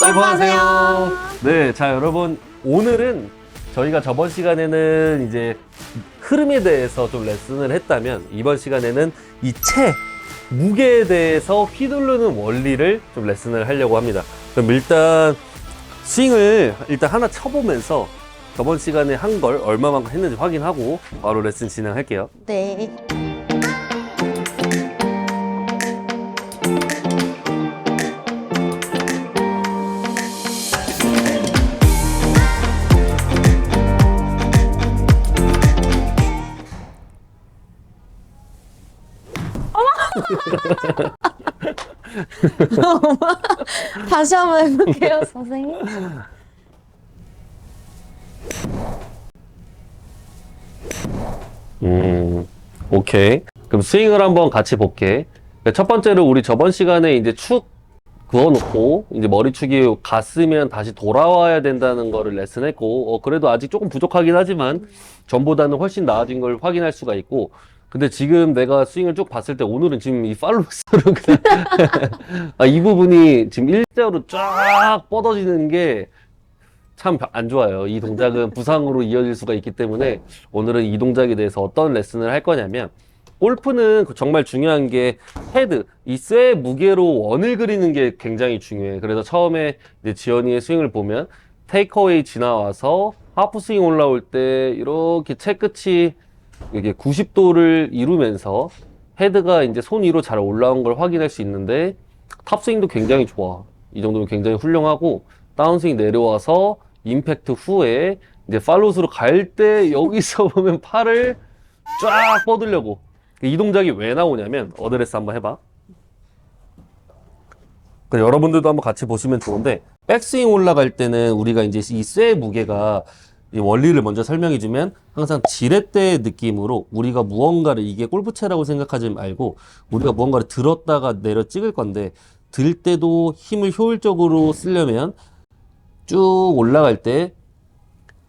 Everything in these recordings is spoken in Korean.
골프하세요. 네, 자 여러분 오늘은 저희가 저번 시간에는 이제 흐름에 대해서 좀 레슨을 했다면 이번 시간에는 이 채 무게에 대해서 휘두르는 원리를 좀 레슨을 하려고 합니다. 그럼 일단 스윙을 일단 하나 쳐보면서 저번 시간에 한 걸 얼마만큼 했는지 확인하고 바로 레슨 진행할게요. 네. 다시 한번 해볼게요, 선생님. 음, 오케이. 그럼 스윙을 한번 같이 볼게. 그러니까 첫 번째로 우리 저번 시간에 이제 축 그어놓고 이제 머리축이 갔으면 다시 돌아와야 된다는 거를 레슨했고, 어, 그래도 아직 조금 부족하긴 하지만 전보다는 훨씬 나아진 걸 확인할 수가 있고, 근데 지금 내가 스윙을 쭉 봤을 때 오늘은 지금 이 팔로스로 그냥 아, 이 부분이 지금 일자로 쫙 뻗어지는 게 참 안 좋아요. 이 동작은 부상으로 이어질 수가 있기 때문에 오늘은 이 동작에 대해서 어떤 레슨을 할 거냐면 골프는 그 정말 중요한 게 헤드, 이쇠 무게로 원을 그리는 게 굉장히 중요해. 그래서 처음에 이제 지연이의 스윙을 보면 테이크어웨이 지나와서 하프 스윙 올라올 때 이렇게 채 끝이 이게 90도를 이루면서 헤드가 이제 손 위로 잘 올라온 걸 확인할 수 있는데 탑스윙도 굉장히 좋아. 이 정도면 굉장히 훌륭하고 다운스윙 내려와서 임팩트 후에 이제 팔로스로 갈 때 여기서 보면 팔을 쫙 뻗으려고 이 동작이 왜 나오냐면 어드레스 한번 해봐. 그 여러분들도 한번 같이 보시면 좋은데 백스윙 올라갈 때는 우리가 이제 이 쇠 무게가 이 원리를 먼저 설명해 주면 항상 지렛대 느낌으로 우리가 무언가를 이게 골프채라고 생각하지 말고 우리가 무언가를 들었다가 내려 찍을 건데 들 때도 힘을 효율적으로 쓰려면 쭉 올라갈 때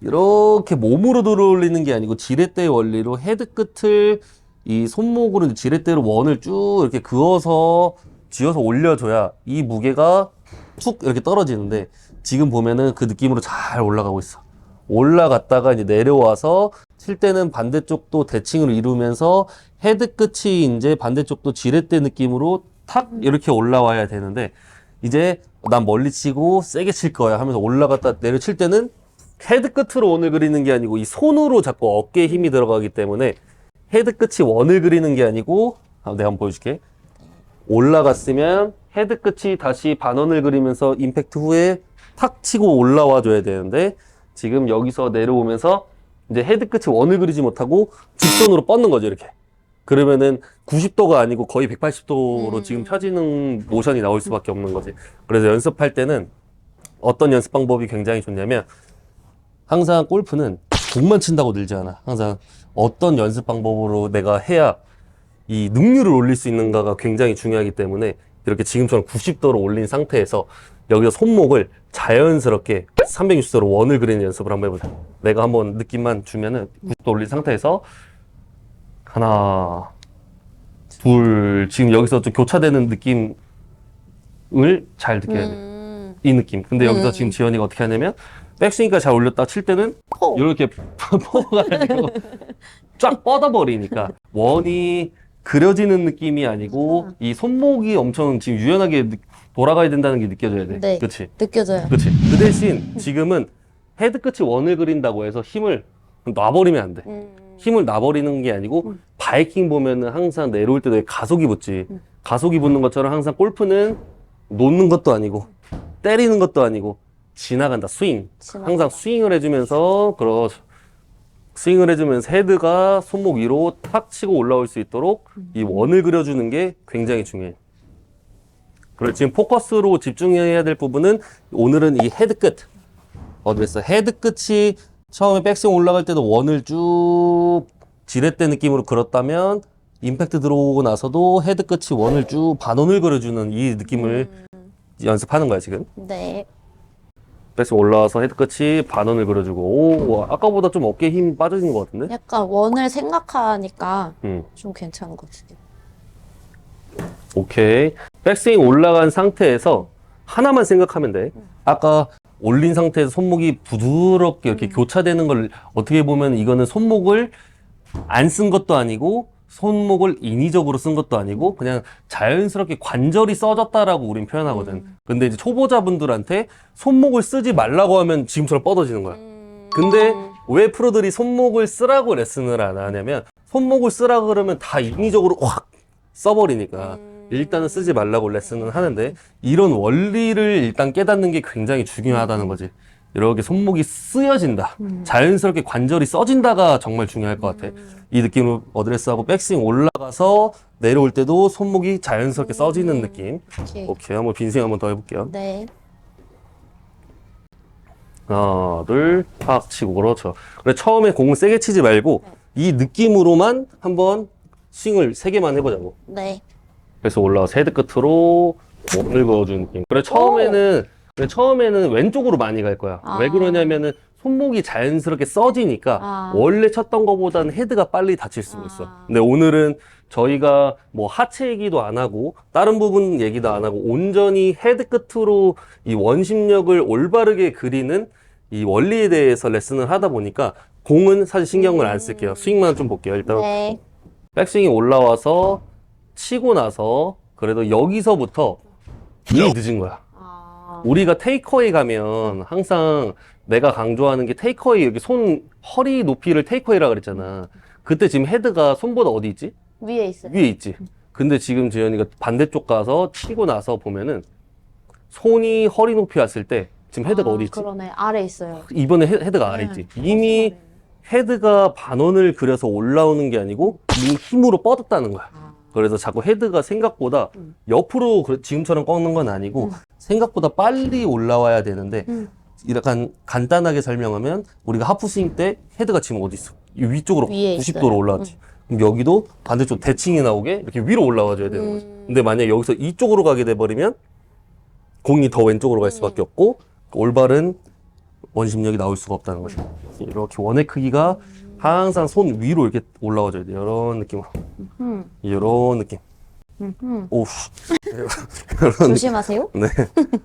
이렇게 몸으로 들어올리는 게 아니고 지렛대 원리로 헤드 끝을 이 손목으로 지렛대로 원을 쭉 이렇게 그어서 쥐어서 올려줘야 이 무게가 툭 이렇게 떨어지는데 지금 보면은 그 느낌으로 잘 올라가고 있어. 올라갔다가 이제 내려와서 칠 때는 반대쪽도 대칭으로 이루면서 헤드 끝이 이제 반대쪽도 지렛대 느낌으로 탁 이렇게 올라와야 되는데 이제 난 멀리 치고 세게 칠 거야 하면서 올라갔다 내려 칠 때는 헤드 끝으로 원을 그리는 게 아니고 이 손으로 자꾸 어깨에 힘이 들어가기 때문에 헤드 끝이 원을 그리는 게 아니고 아, 내가 한번 보여줄게. 올라갔으면 헤드 끝이 다시 반원을 그리면서 임팩트 후에 탁 치고 올라와 줘야 되는데 지금 여기서 내려오면서 이제 헤드 끝이 원을 그리지 못하고 직선으로 뻗는 거죠 이렇게. 그러면은 90도가 아니고 거의 180도로 음. 지금 펴지는 모션이 나올 수밖에 없는 거지. 그래서 연습할 때는 어떤 연습 방법이 굉장히 좋냐면 항상 골프는 공만 친다고 늘지 않아. 항상 어떤 연습 방법으로 내가 해야 이 능률을 올릴 수 있는가가 굉장히 중요하기 때문에 이렇게 지금처럼 90도로 올린 상태에서 여기서 손목을 자연스럽게 360도로 원을 그리는 연습을 한번 해보자. 내가 한번 느낌만 주면은 90도 올린 상태에서 하나, 둘, 지금 여기서 좀 교차되는 느낌을 잘 느껴야 돼. 음. 이 느낌. 근데 여기서 음. 지금 지현이가 어떻게 하냐면 백스윙까지 잘 올렸다 칠 때는 포. 이렇게 퍼가지고 쫙 뻗어버리니까 원이 그려지는 느낌이 아니고 이 손목이 엄청 지금 유연하게 느- 돌아가야 된다는 게 느껴져야 돼. 네. 그렇지? 느껴져요. 그렇지. 그 대신 지금은 헤드 끝이 원을 그린다고 해서 힘을 놔버리면 안 돼. 음. 힘을 놔버리는 게 아니고 바이킹 보면은 항상 내려올 때도 가속이 붙지. 음. 가속이 붙는 것처럼 항상 골프는 놓는 것도 아니고 때리는 것도 아니고 지나간다. 스윙. 지나간다. 항상 스윙을 해주면서 그렇 스윙을 해주면서 헤드가 손목 위로 탁 치고 올라올 수 있도록 이 원을 그려주는 게 굉장히 중요해. 그리고 지금 포커스로 집중해야 될 부분은 오늘은 이 헤드 끝. 어드레스 헤드 끝이 처음에 백스윙 올라갈 때도 원을 쭉 지렛대 느낌으로 그렸다면 임팩트 들어오고 나서도 헤드 끝이 원을 쭉 반원을 그려주는 이 느낌을 연습하는 거야 지금. 네. 백스윙 올라와서 헤드 끝이 반원을 그려주고 오 와, 아까보다 좀 어깨에 힘 빠져진 것 같은데? 약간 원을 생각하니까 음 좀 괜찮은 것 같아요. 오케이 백스윙 올라간 상태에서 하나만 생각하면 돼. 아까 올린 상태에서 손목이 부드럽게 이렇게 교차되는 걸 어떻게 보면 이거는 손목을 안 쓴 것도 아니고 손목을 인위적으로 쓴 것도 아니고 그냥 자연스럽게 관절이 써졌다라고 우린 표현하거든. 근데 이제 초보자분들한테 손목을 쓰지 말라고 하면 지금처럼 뻗어지는 거야. 근데 왜 프로들이 손목을 쓰라고 레슨을 안 하냐면 손목을 쓰라 그러면 다 인위적으로 확 써버리니까 일단은 쓰지 말라고 레슨을 하는데 이런 원리를 일단 깨닫는 게 굉장히 중요하다는 거지. 이렇게 손목이 쓰여진다. 자연스럽게 관절이 써진다가 정말 중요할 것 같아. 이 느낌을 어드레스하고 백스윙 올라가서 내려올 때도 손목이 자연스럽게 써지는 느낌. 오케이. 오케이, 한번 빈스윙 한번 더 해볼게요. 네. 하나, 둘, 팍 치고 그렇죠. 그래 처음에 공을 세게 치지 말고 이 느낌으로만 한번 스윙을 세 개만 해보자고. 네. 그래서 올라와서 헤드 끝으로 원을 그어주는 느낌. 그래 처음에는 그래 처음에는 왼쪽으로 많이 갈 거야. 아. 왜 그러냐면은 손목이 자연스럽게 써지니까 아. 원래 쳤던 것보다는 헤드가 빨리 다칠 수 있어. 아. 근데 오늘은 저희가 뭐 하체 얘기도 안 하고 다른 부분 얘기도 안 하고 온전히 헤드 끝으로 이 원심력을 올바르게 그리는 이 원리에 대해서 레슨을 하다 보니까 공은 사실 신경을 안 쓸게요. 스윙만 좀 볼게요. 일단 네. 백스윙이 올라와서 치고 나서 그래도 여기서부터 이미 늦은 거야. 아. 우리가 테이커웨이 가면 항상 내가 강조하는 게 테이커웨이 여기 손 허리 높이를 테이커웨이라 그랬잖아. 그때 지금 헤드가 손보다 어디 있지? 위에 있어요. 위에 있지. 근데 지금 지현이가 반대쪽 가서 치고 나서 보면은 손이 허리 높이 왔을 때 지금 헤드가 아, 어디 있지? 그러네. 아래 있어요. 이번에 헤, 헤드가 아래 네. 있지. 이미 헤드가 반원을 그려서 올라오는 게 아니고 이미 힘으로 뻗었다는 거야. 아. 그래서 자꾸 헤드가 생각보다 음. 옆으로 지금처럼 꺾는 건 아니고 음. 생각보다 빨리 올라와야 되는데 음. 약간 간단하게 설명하면 우리가 하프스윙 때 헤드가 지금 어디 있어? 이 위쪽으로 위에 90도로 있어요. 올라왔지. 그럼 여기도 반대쪽 대칭이 나오게 이렇게 위로 올라와줘야 되는 거지. 음. 근데 만약 여기서 이쪽으로 가게 돼버리면 공이 더 왼쪽으로 갈 수밖에 없고 올바른 원심력이 나올 수가 없다는 거죠. 이렇게 원의 크기가 항상 손 위로 이렇게 올라와줘야 돼요. 이런 느낌으로. 음. 이런 느낌. 음. 음. 오우. 이런. 조심하세요. 네.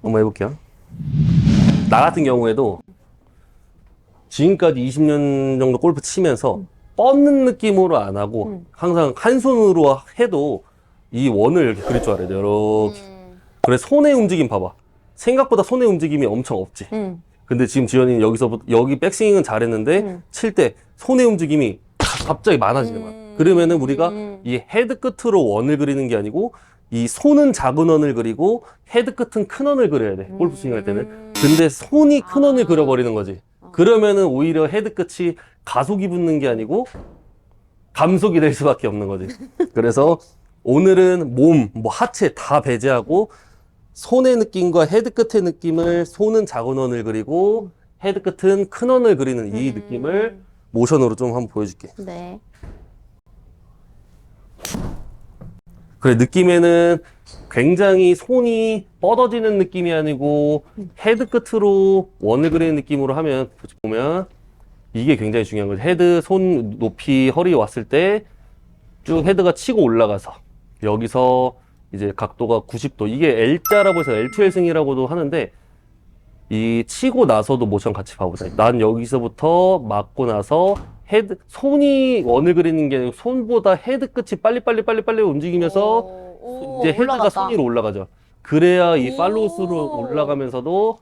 한번 해볼게요. 나 같은 경우에도 지금까지 20년 정도 골프 치면서 뻗는 느낌으로 안 하고 음. 항상 한 손으로 해도 이 원을 이렇게 그릴 줄 알아야 돼요. 이렇게. 음. 그래, 손의 움직임 봐봐. 생각보다 손의 움직임이 엄청 없지. 음. 근데 지금 지현이는 여기서부터, 여기 백스윙은 잘했는데 음. 칠 때 손의 움직임이 가- 갑자기 많아지는 거야. 음. 그러면은 우리가 음. 이 헤드 끝으로 원을 그리는 게 아니고 이 손은 작은 원을 그리고 헤드 끝은 큰 원을 그려야 돼. 골프 스윙 할 때는. 음. 근데 손이 큰 원을 아. 그려버리는 거지. 그러면은 오히려 헤드 끝이 가속이 붙는 게 아니고 감속이 될 수밖에 없는 거지. 그래서 오늘은 몸, 뭐 하체 다 배제하고 손의 느낌과 헤드 끝의 느낌을 손은 작은 원을 그리고 헤드 끝은 큰 원을 그리는 이 음. 느낌을 모션으로 좀 한번 보여줄게. 네. 그래 느낌에는 굉장히 손이 뻗어지는 느낌이 아니고 헤드 끝으로 원을 그리는 느낌으로 하면 보면 이게 굉장히 중요한 거죠. 헤드 손 높이 허리 왔을 때 쭉 헤드가 치고 올라가서 여기서 이제 각도가 90도 이게 L자라고 해서 L2L 승이라고도 하는데 이 치고 나서도 모션 같이 봐보자. 난 여기서부터 맞고 나서 헤드 손이 원을 그리는 게 아니고 손보다 헤드 끝이 빨리 빨리 빨리 빨리 움직이면서 오, 오, 이제 헤드가 올라갔다. 손 위로 올라가죠. 그래야 이 오. 팔로우스로 올라가면서도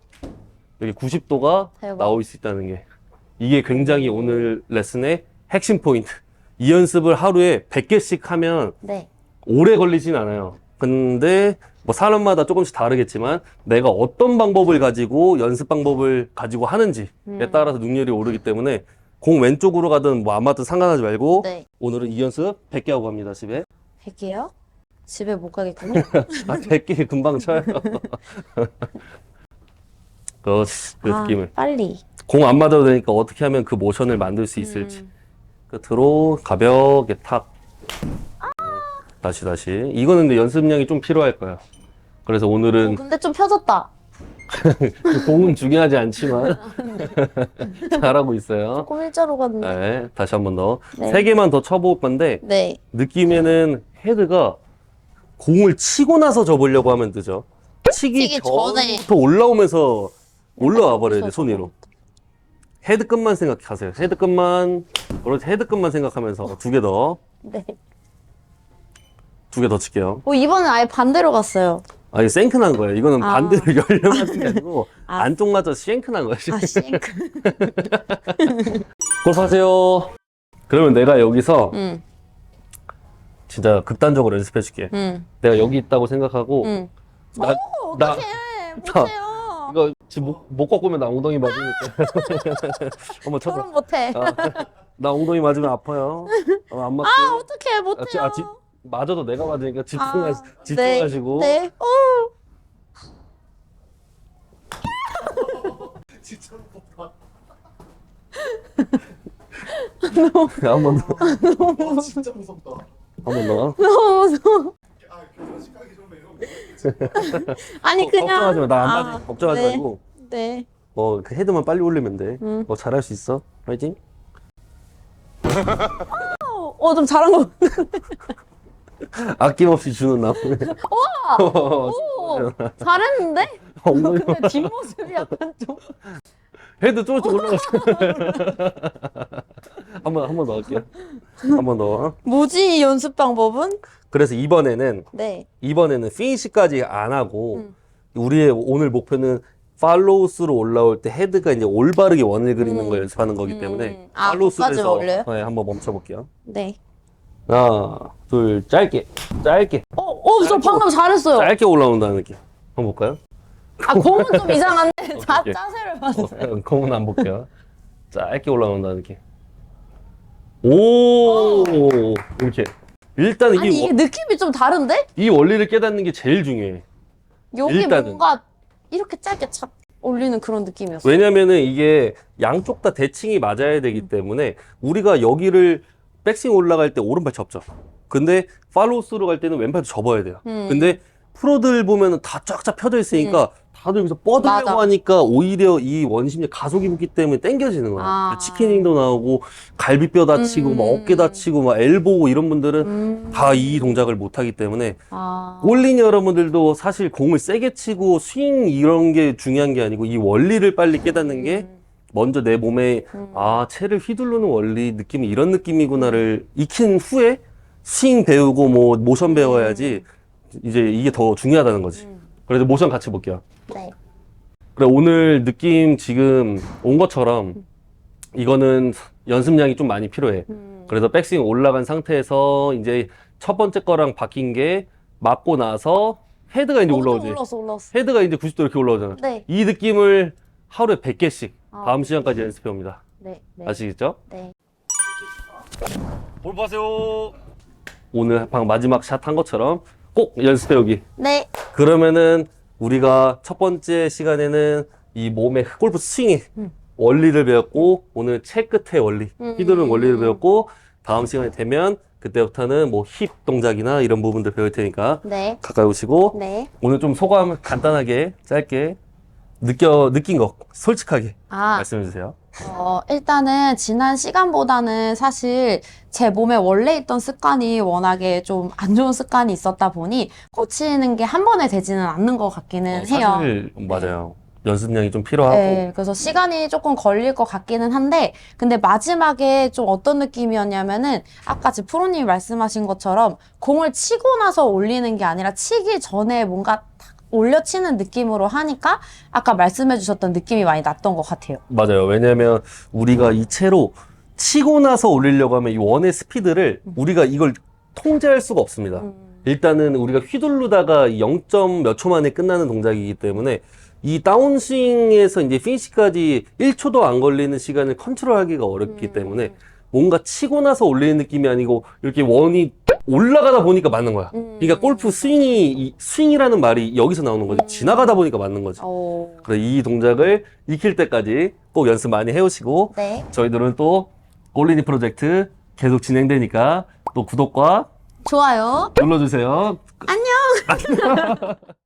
여기 90도가 대박. 나올 수 있다는 게 이게 굉장히 오늘 레슨의 핵심 포인트. 이 연습을 하루에 100개씩 하면 네. 오래 걸리진 않아요. 근데 뭐 사람마다 조금씩 다르겠지만 내가 어떤 방법을 가지고 연습 방법을 가지고 하는지에 음. 따라서 능률이 오르기 때문에 공 왼쪽으로 가든 뭐안 맞든 상관하지 말고 네. 오늘은 이 연습 100개 하고 갑니다 집에. 100개요? 집에 못 가겠군요. 아 100개 금방 쳐요. 그, 그 아, 느낌을 빨리. 공 안 맞아도 되니까 어떻게 하면 그 모션을 만들 수 있을지 음. 끝으로 가볍게 탁 다시 다시 이거는 근데 연습량이 좀 필요할 거야. 그래서 어, 오늘은 근데 좀 펴졌다. 그 공은 중요하지 않지만 잘하고 있어요. 조금 일자로 갔는데. 네, 다시 한 번 더. 네. 세 개만 더 쳐볼 건데, 네. 느낌에는 헤드가 공을 치고 나서 접으려고 하면 늦어. 치기, 치기 전에. 전부터 올라오면서 올라와 버려야 돼, 없어서. 손 위로. 헤드 끝만 생각하세요. 헤드 끝만. 그렇지, 헤드 끝만 생각하면서 두 개 더. 네. 두 개 더 칠게요. 오, 이번엔 아예 반대로 갔어요. 아, 이거 생크난 거예요. 이거는 아. 반대로 열려 맞은 게 아니고, 아. 안쪽 맞아 생크난 거예요. 아, 싱크. 골프하세요. 그러면 내가 여기서 응, 진짜 극단적으로 연습해 줄게. 응, 내가 여기 있다고 생각하고, 응. 나, 오, 나, 어떡해. 나- 못해요. 이거 지금 목, 목 꺾으면 나 엉덩이 맞으니까. 한번 쳐봐. 저런 못해. 아, 나 엉덩이 맞으면 아파요. 어, 안. 아, 어떡해. 아, 못해요. 지- 아, 지- 맞아도 내가 맞으니까 집중하, 아, 집중하시고. 네. 네. 오. 한번 더. 아, 진짜 무섭다. 한 번 더. 너무 무서워. 아, 결혼식 가기 전에 이런 아니, 그냥. 걱정하지 마. 나안 아, 맞으니까 걱정하지 네. 말고. 네. 어, 그 헤드만 빨리 올리면 돼. 음. 어, 잘할 수 있어. 파이팅. 어, 좀 잘한 거. 아낌없이 주는 나무. 오, 잘했는데? 엉덩이 근데 뒷모습이 약간 좀. 헤드 조금씩 올라갔어. 한번 한 번 더 할게요. 한 번 더. 뭐지, 이 연습 방법은? 그래서 이번에는 네. 이번에는 피니시까지 안 하고 음. 우리의 오늘 목표는 팔로우스로 올라올 때 헤드가 이제 올바르게 원을 그리는 음. 걸 연습하는 거기 음. 때문에 아, 거기까지 해서 올려요? 네, 한번 멈춰 볼게요. 네. 하나, 둘, 짧게, 짧게, 어, 어, 저 방금 잘했어요. 짧게 올라온다는 느낌. 한번 볼까요? 아, 공은 좀 이상한데. 자. 자세를 봤어요. 어, 검은 안 볼게요. 짧게 올라온다는 느낌. 오, 이렇게. 일단 이게, 아니, 이게 워- 느낌이 좀 다른데? 이 원리를 깨닫는 게 제일 중요해. 여기 일단은. 뭔가 이렇게 짧게 착 올리는 그런 느낌이었어. 왜냐면은 이게 양쪽 다 대칭이 맞아야 되기 때문에 우리가 여기를 백스윙 올라갈 때 오른발 접죠. 근데 팔로우스로 갈 때는 왼발 접어야 돼요. 음. 근데 프로들 보면은 다 쫙쫙 펴져 있으니까 다들 여기서 뻗으려고 맞아. 하니까 오히려 이 원심력 가속이 붙기 때문에 당겨지는 거예요. 아. 치킨닝도 나오고 갈비뼈 다치고 음. 막 어깨 다치고 막 엘보 이런 분들은 음. 다이 동작을 못 하기 때문에 아. 올린 여러분들도 사실 공을 세게 치고 스윙 이런 게 중요한 게 아니고 이 원리를 빨리 깨닫는 게 음. 먼저 내 몸에 음. 아 채를 휘두르는 원리 느낌이 이런 느낌이구나를 익힌 후에 스윙 배우고 뭐 모션 배워야지 이제 이게 더 중요하다는 거지. 음. 그래서 모션 같이 볼게요. 네. 그래 오늘 느낌 지금 온 것처럼 이거는 연습량이 좀 많이 필요해. 음. 그래서 백스윙 올라간 상태에서 이제 첫 번째 거랑 바뀐 게 맞고 나서 헤드가 이제 어, 올라오지. 좀 올랐어, 올랐어. 헤드가 이제 90도 이렇게 올라오잖아. 네. 이 느낌을 하루에 100개씩 아. 다음 시간까지 연습해 옵니다. 네. 네. 아시겠죠? 네. 볼 보세요. 오늘 방 마지막 샷 한 것처럼 꼭 연습해 오기. 네. 그러면은 우리가 첫 번째 시간에는 이 몸의 골프 스윙의 음. 원리를 배웠고 오늘 채 끝의 원리, 음. 휘두르는 원리를 배웠고 다음 시간이 되면 그때부터는 뭐 힙 동작이나 이런 부분들 배울 테니까 네. 가까이 오시고 네. 오늘 좀 소감 간단하게 짧게 느껴 느낀 거 솔직하게 아, 말씀해 주세요. 어, 일단은 지난 시간보다는 사실 제 몸에 원래 있던 습관이 워낙에 좀 안 좋은 습관이 있었다 보니 고치는 게 한 번에 되지는 않는 것 같기는 어, 해요. 사실 맞아요. 연습량이 좀 필요하고 네, 그래서 시간이 조금 걸릴 것 같기는 한데, 근데 마지막에 좀 어떤 느낌이었냐면은, 아까 지 프로님이 말씀하신 것처럼, 공을 치고 나서 올리는 게 아니라, 치기 전에 뭔가 탁 올려치는 느낌으로 하니까, 아까 말씀해 주셨던 느낌이 많이 났던 것 같아요. 맞아요. 왜냐면 우리가 이 채로 치고 나서 올리려고 하면 이 원의 스피드를 우리가 이걸 통제할 수가 없습니다. 음. 일단은 우리가 휘두르다가 0. 몇 초 만에 끝나는 동작이기 때문에 이 다운스윙에서 이제 피니시까지 1초도 안 걸리는 시간을 컨트롤하기가 어렵기 음. 때문에 뭔가 치고 나서 올리는 느낌이 아니고 이렇게 원이 올라가다 보니까 맞는 거야. 음. 그러니까 골프 스윙이 이 스윙이라는 말이 여기서 나오는 거지. 음. 지나가다 보니까 맞는 거지. 오. 그래 이 동작을 익힐 때까지 꼭 연습 많이 해오시고 네. 저희들은 또 골리니 프로젝트 계속 진행되니까 또 구독과 좋아요. 눌러주세요. 안녕.